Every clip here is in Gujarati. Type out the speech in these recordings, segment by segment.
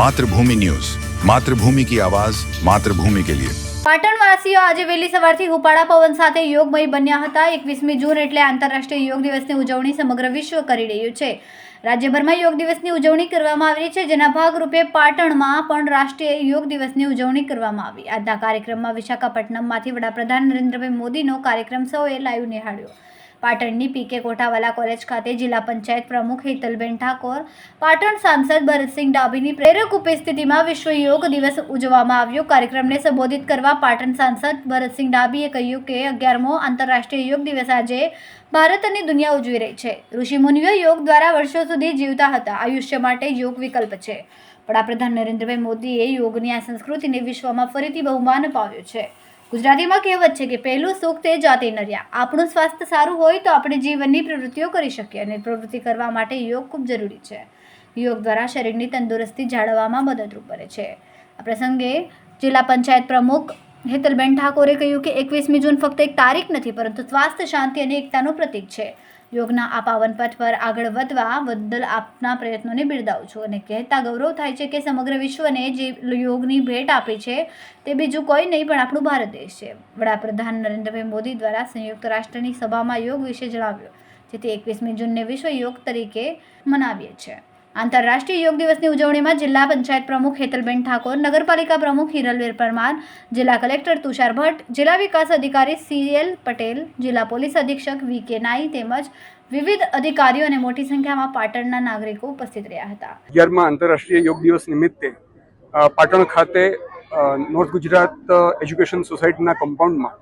માતૃભૂમિ ન્યૂઝ. માતૃભૂમિ કી આવાજ, માતૃભૂમિ કે લિયે. પાટણવાસીઓ આજે વહેલી સવારથી ઉપાડા પવન સાથે યોગમય બન્યા હતા. એકવીસમી જૂન એટલે આંતરરાષ્ટ્રીય યોગ દિવસની ઉજવણી સમગ્ર વિશ્વ કરી રહ્યું છે. રાજ્યભરમાં યોગ દિવસની ઉજવણી કરવામાં આવી છે, જેના ભાગરૂપે પાટણમાં પણ રાષ્ટ્રીય યોગ દિવસની ઉજવણી કરવામાં આવી. આજના કાર્યક્રમમાં વિશાખાપટ્ટનમમાંથી વડાપ્રધાન નરેન્દ્રભાઈ મોદીનો કાર્યક્રમ સૌએ લાઈવ નિહાળ્યો. પાટણની પીકે કોઠાવાલા કોલેજ ખાતે જિલ્લા પંચાયત પ્રમુખ હેતલબેન ઠાકોર, પાટણ સાંસદ ભરતસિંહ ડાભીની પ્રેરક ઉપસ્થિતિમાં વિશ્વ યોગ દિવસ ઉજવવામાં આવ્યો. કાર્યક્રમને સંબોધિત કરવા પાટણ સાંસદ ભરતસિંહ ડાભીએ કહ્યું કે અગિયારમો આંતરરાષ્ટ્રીય યોગ દિવસ આજે ભારત અને દુનિયા ઉજવી રહી છે. ઋષિમુનિઓ યોગ દ્વારા વર્ષો સુધી જીવતા હતા. આયુષ્ય માટે યોગ વિકલ્પ છે. વડાપ્રધાન નરેન્દ્રભાઈ મોદીએ યોગની આ સંસ્કૃતિને વિશ્વમાં ફરીથી બહુમાન અપાવ્યું છે. ગુજરાતીમાં કહેવત છે કે પહેલું સુખ તે જાતે નર્યા. આપણું સ્વાસ્થ્ય સારું હોય તો આપણે જીવનની પ્રવૃત્તિઓ કરી શકીએ અને પ્રવૃત્તિ કરવા માટે યોગ ખૂબ જરૂરી છે. યોગ દ્વારા શરીરની તંદુરસ્તી જાળવવામાં મદદરૂપ બને છે. આ પ્રસંગે જિલ્લા પંચાયત પ્રમુખ હેતલબેન ઠાકોરે કહ્યું કે એકવીસમી જૂન ફક્ત એક તારીખ નથી, પરંતુ સ્વાસ્થ્ય, શાંતિ અને એકતાનું પ્રતીક છે. યોગના આ પાવન પથ પર આગળ વધવા બદલ આપના પ્રયત્નોને બિરદાવું છું અને કહેતા ગૌરવ થાય છે કે સમગ્ર વિશ્વને જે યોગની ભેટ આપી છે, તે બીજું કોઈ નહીં પણ આપણું ભારત દેશ છે. વડાપ્રધાન નરેન્દ્રભાઈ મોદી દ્વારા સંયુક્ત રાષ્ટ્રની સભામાં યોગ વિશે જણાવ્યું, જેથી એકવીસમી જૂનને વિશ્વ યોગ તરીકે મનાવીએ છીએ. આંતરરાષ્ટ્રીય યોગ દિવસની ઉજવણીમાં જિલ્લા પંચાયત પ્રમુખ હેતલબેન ઠાકોર, નગરપાલિકા પ્રમુખ હિરલવીર પરમાર, જિલ્લા કલેક્ટર તુષાર ભટ્ટ, જિલ્લા વિકાસ અધિકારી સીએલ પટેલ, જિલ્લા પોલીસ અધિક્ષક વી કે નાઈ તેમજ વિવિધ અધિકારીઓ અને મોટી સંખ્યામાં પાટણના નાગરિકો ઉપસ્થિત રહ્યા હતા. અગિયારમાં આંતરરાષ્ટ્રીય યોગ દિવસ નિમિત્તે પાટણ ખાતે નોર્થ ગુજરાત એજ્યુકેશન સોસાયટીના કમ્પાઉન્ડમાં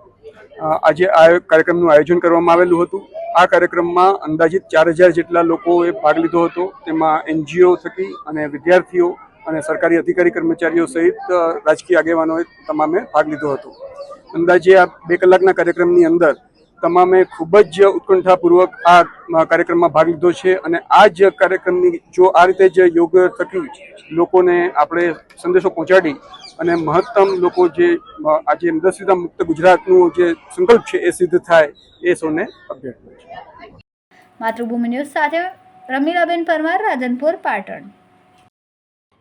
આજે આ કાર્યક્રમનું આયોજન કરવામાં આવેલું હતું. આ કાર્યક્રમમાં અંદાજિત ચાર હજાર જેટલા લોકોએ ભાગ લીધો હતો. તેમાં એનજીઓ થકી અને વિદ્યાર્થીઓ અને સરકારી અધિકારી કર્મચારીઓ સહિત રાજકીય આગેવાનોએ તમામે ભાગ લીધો હતો. અંદાજે આ બે કલાકના કાર્યક્રમની અંદર તમામે ખૂબ જ ઉત્કંઠાપૂર્વક આ કાર્યક્રમમાં ભાગ લીધો છે અને આ જ કાર્યક્રમની જો આ રીતે જ યોગ થકી લોકોને આપણે સંદેશો પહોંચાડી અને મહત્તમ લોકો જે આજે દસવિધા મુક્ત ગુજરાતનું જે સંકલ્પ છે એ સિદ્ધ થાય એ સૌને છે. માતૃભૂમિ ન્યૂઝ સાથે રમીલાબેન પરમાર, રાધનપુર, પાટણ.